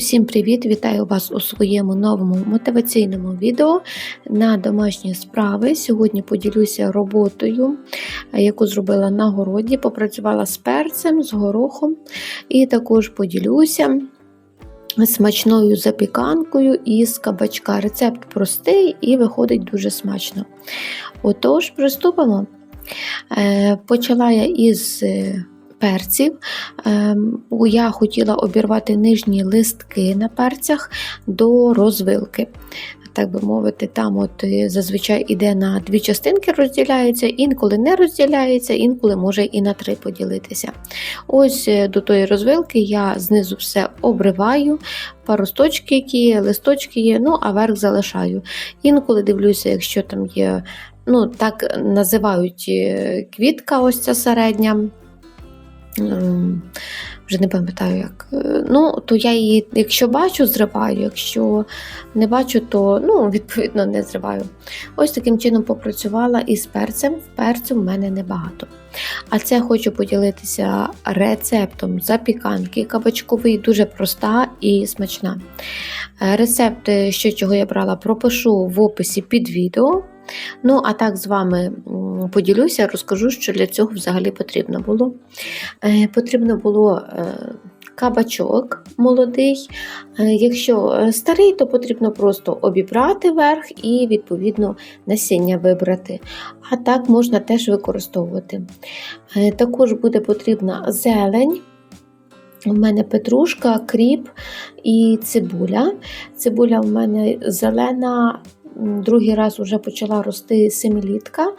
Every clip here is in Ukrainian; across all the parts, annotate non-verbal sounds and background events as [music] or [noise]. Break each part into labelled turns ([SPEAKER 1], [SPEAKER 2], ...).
[SPEAKER 1] Усім привіт! Вітаю вас у своєму новому мотиваційному відео на домашні справи. Сьогодні поділюся роботою, яку зробила на городі. Попрацювала з перцем, з горохом, і також поділюся смачною запіканкою із кабачка. Рецепт простий і виходить дуже смачно. Отож, приступимо. Е, Почала я із е, перців. Ем, Я хотіла обірвати нижні листки на перцях до розвилки. Так би мовити, там от е, зазвичай іде на дві частинки, розділяється, інколи не розділяється, інколи може і на три поділитися. Ось е, до тої розвилки я знизу все обриваю, паросточки, які є, листочки є, ну а верх залишаю. Інколи дивлюся, якщо там є, ну так називають е, квітка, ось ця середня. Ем, Вже не пам'ятаю як. Е, Ну, то я її, якщо бачу, зриваю, якщо не бачу, то ну, відповідно не зриваю. Ось таким чином попрацювала із перцем. В перцю в мене небагато. А це хочу поділитися рецептом запіканки кабачкової, дуже проста і смачна. Рецепти, Рецепт, е, що чого я брала, пропишу в описі під відео. Ну, а так з вами поділюся, розкажу, що для цього взагалі потрібно було. Е, Потрібно було е, кабачок молодий. Е, Якщо е, старий, то потрібно просто обібрати верх і, відповідно, насіння вибрати. А так можна теж використовувати. Е, Також буде потрібна зелень. У мене петрушка, кріп і цибуля. Цибуля в мене зелена, другий раз вже почала рости семилітка.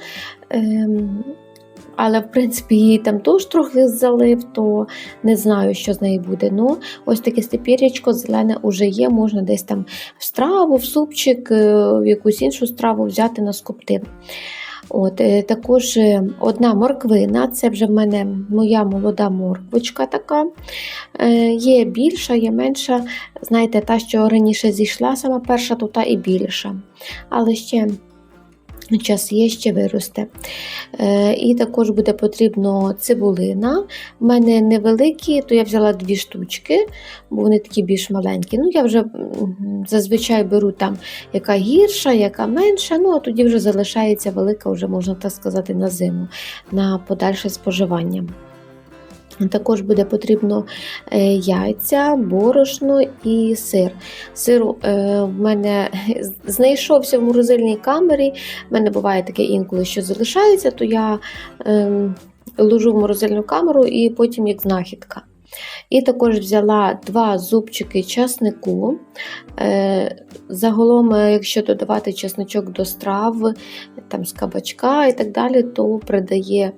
[SPEAKER 1] Але, в принципі, її там теж трохи залив, то не знаю, що з неї буде. Ну, ось таке степір'ячко зелене вже є, можна десь там в страву, в супчик, е, в якусь іншу страву взяти на скоптив. От, е, також е, одна морквина, це вже в мене моя молода морквочка така. Є більша, є менша. Знаєте, та, що раніше зійшла, сама перша, то та і більша. Але ще час є, ще виросте. Е, І також буде потрібно цибулина. У мене невеликі, то я взяла дві штучки, бо вони такі більш маленькі. Ну, я вже зазвичай беру там, яка гірша, яка менша, ну а тоді вже залишається велика, вже можна так сказати, на зиму, на подальше споживання. Також буде потрібно е, яйця, борошно і сир. Сиру е, в мене [laughs] знайшовся в морозильній камері. В мене буває таке інколи, що залишається, то я е, ложу в морозильну камеру і потім як знахідка. І також взяла два зубчики часнику. Е, Загалом, якщо додавати чесночок до страв, там з кабачка і так далі, то придає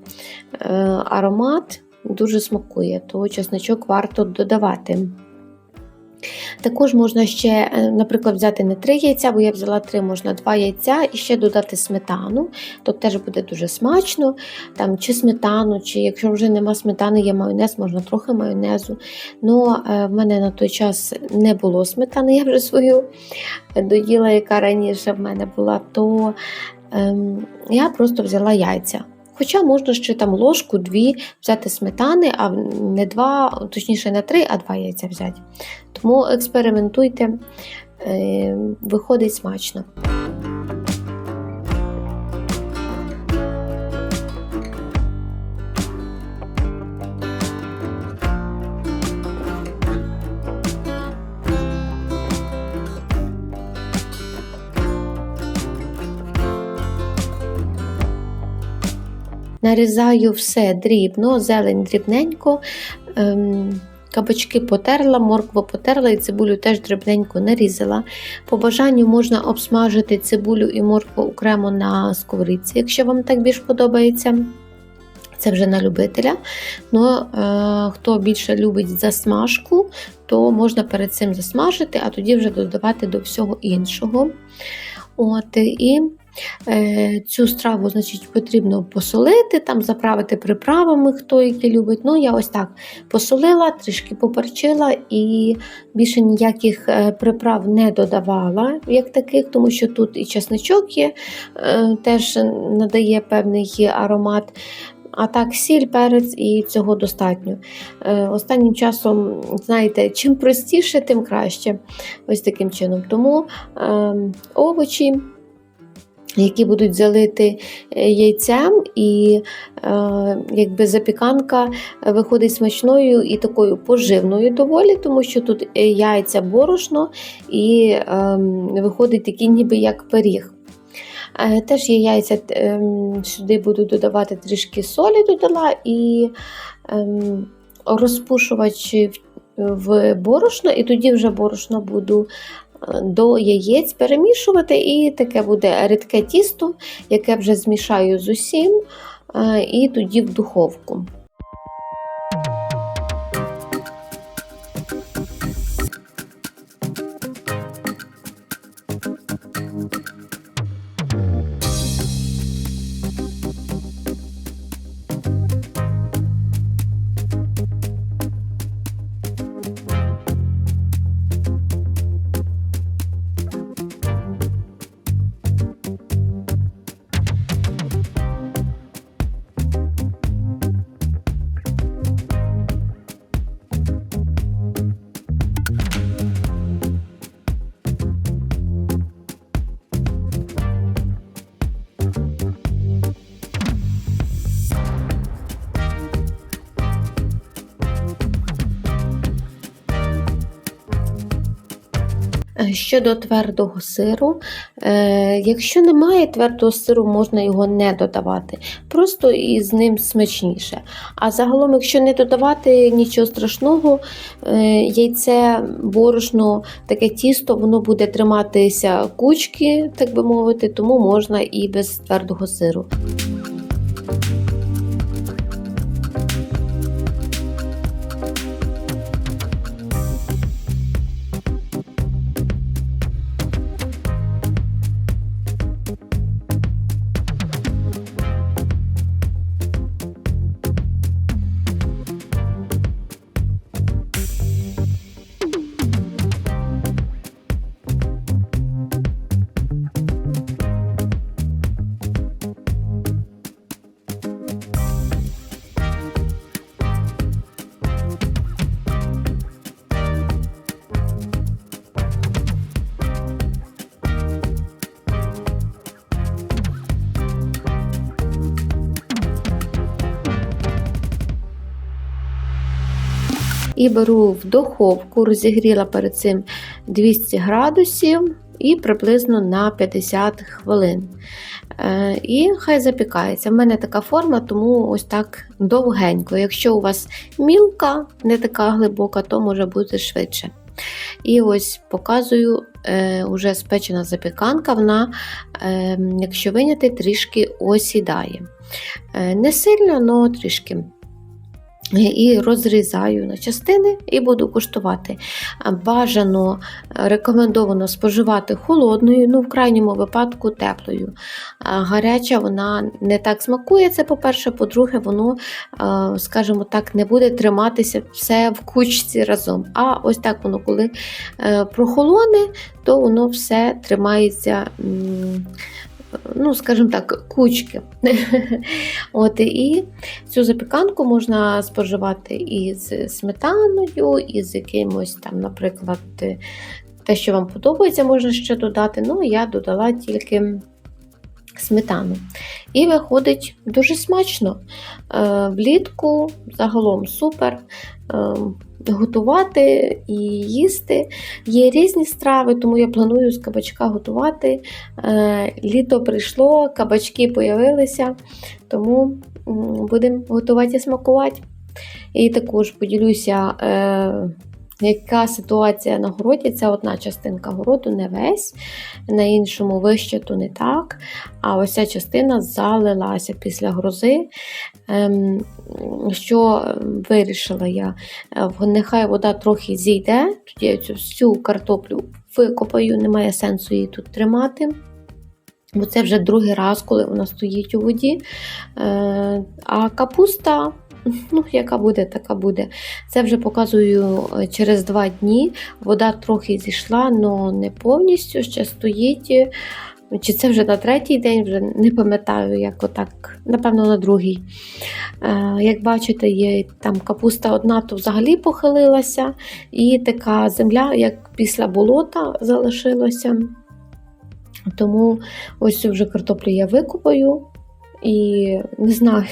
[SPEAKER 1] аромат дуже смакує, то чесночок варто додавати. Також можна ще, е, наприклад, взяти не три яйця, бо я взяла три, можна два яйця і ще додати сметану, то теж буде дуже смачно. Там, Чи сметану, чи якщо вже нема сметани, є майонез, можна трохи майонезу. Ну, е, В мене на той час не було сметани, я вже свою доїла, яка раніше в мене була, то ем, я просто взяла яйця. Хоча можна ще там ложку, дві взяти сметани, а не два, точніше не три, а два яйця взяти. Тому експериментуйте, е, виходить смачно. Нарізаю все дрібно, зелень дрібненько. Ем, Кабачки потерла, моркву потерла і цибулю теж дрібненько нарізала. По бажанню можна обсмажити цибулю і моркву окремо на сковорідці, якщо вам так більш подобається. Це вже на любителя. Ну, е, Хто більше любить засмажку, то можна перед цим засмажити, а тоді вже додавати до всього іншого. От, і Цю страву значить, потрібно посолити, там заправити приправами, хто які любить. Ну, я ось так посолила, трішки поперчила і більше ніяких е, приправ не додавала, як таких, тому що тут і чесничок є, е, теж надає певний аромат. а так сіль, перець і цього достатньо. Е, Останнім часом, знаєте, чим простіше, тим краще. Ось таким чином. Тому е, овочі. Які будуть залити е, яйцем, і е, якби запіканка виходить смачною і такою поживною доволі, тому що тут е, яйця борошно і е, виходить такий ніби як пиріг. Е, Теж є яйця, е, сюди буду додавати трішки солі додала і е, розпушувач в- борошно, і тоді вже борошно буду до яєць перемішувати, і таке буде рідке тісто, яке вже змішаю з усім, е, і тоді в духовку. Щодо твердого сиру, е, якщо немає твердого сиру, можна його не додавати, просто і з ним смачніше. А загалом, якщо не додавати нічого страшного, е, яйце, борошно, таке тісто, воно буде триматися кучки, так би мовити, тому можна і без твердого сиру. І беру в духовку, розігріла перед цим 200 градусів і приблизно на 50 хвилин. Е, І хай запікається. В мене така форма, тому ось так довгенько. Якщо у вас мілка, не така глибока, то може бути швидше. І ось показую е, уже спечена запіканка, вона, е, якщо виняти, трішки осідає. Е, не сильно, але трішки. І розрізаю на частини і буду куштувати. Бажано е, рекомендовано споживати холодною, ну в крайньому випадку теплою. Гаряча вона не так смакує, це по-перше, по-друге, воно, е, скажімо так, не буде триматися все в кучці разом. А ось так воно, коли е, прохолоне, то воно все тримається. Ну, скажімо так, кучки. [laughs] От, і цю запіканку можна споживати із сметаною, і з якимось там, наприклад, те, що вам подобається, можна ще додати. Ну, я додала тільки сметану. І виходить дуже смачно. Е, Влітку загалом супер. Готувати і їсти. Є різні страви, тому я планую з кабачка готувати. Е, Літо прийшло, кабачки появилися, тому будемо готувати і смакувати. І також поділюся, е, яка ситуація на городі. Це одна частинка городу, не весь, на іншому вище, то не так. А ось ця частина залилася після грози. Ем, Що вирішила я? Е, Нехай вода трохи зійде, тоді я цю всю картоплю викопаю, немає сенсу її тут тримати. Бо це вже другий раз, коли вона стоїть у воді. Е, А капуста, ну, яка буде, така буде. Це вже показую е, через два дні. Вода трохи зійшла, але не повністю ще стоїть. чи це вже на третій день, вже не пам'ятаю, як отак, напевно, на другий. Е, Як бачите, є там капуста одна, то взагалі похилилася, і така земля, як після болота, залишилася. Тому ось цю вже картоплю я викупаю. І не знаю,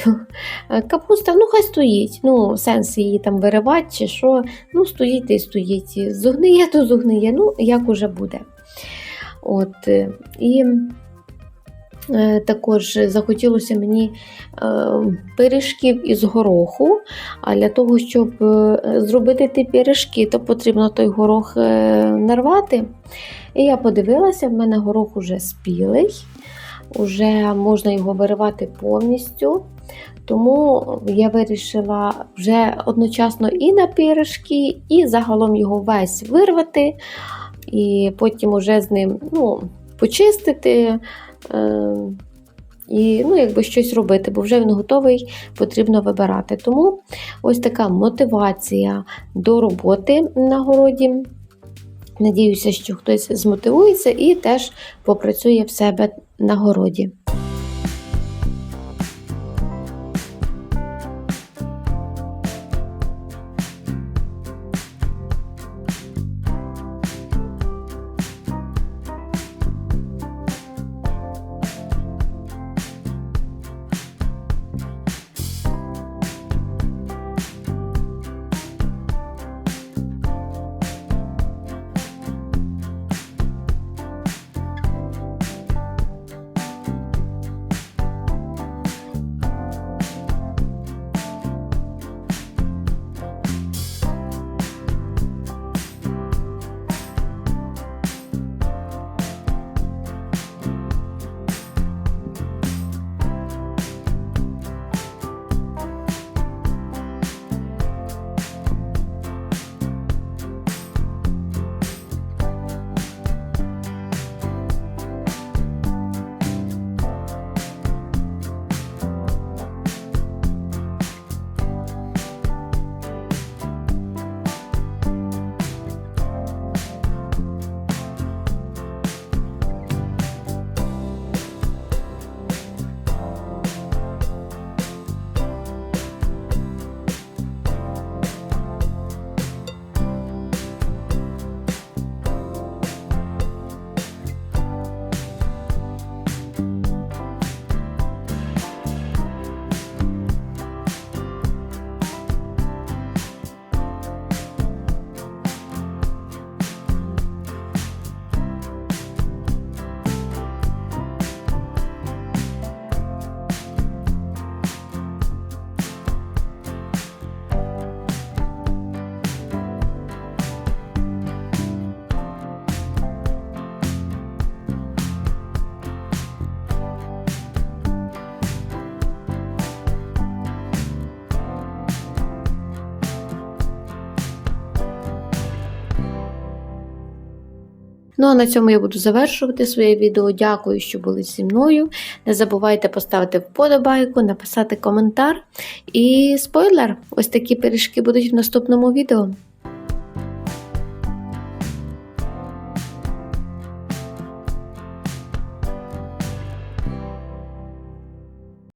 [SPEAKER 1] е, капуста, ну хай стоїть. Ну, сенс її там виривати чи що. Ну, стоїть і стоїть. Зогниє, то зогниє, ну, як уже буде. От, е, і е, також захотілося мені пиріжків із гороху. А для того, щоб зробити ті пиріжки, то потрібно той горох нарвати. І я подивилася, в мене горох уже спілий, вже можна його виривати повністю. Тому я вирішила вже одночасно і на пиріжки, і загалом його весь вирвати, і потім уже з ним ну, почистити. Е- і ну, якби щось робити, бо вже він готовий, потрібно вибирати. Тому ось така мотивація до роботи на городі. Надіюся, що хтось змотивується і теж попрацює в себе на городі. Ну а на цьому я буду завершувати своє відео. Дякую, що були зі мною. Не забувайте поставити вподобайку, написати коментар. І спойлер: ось такі пиріжки будуть в наступному відео.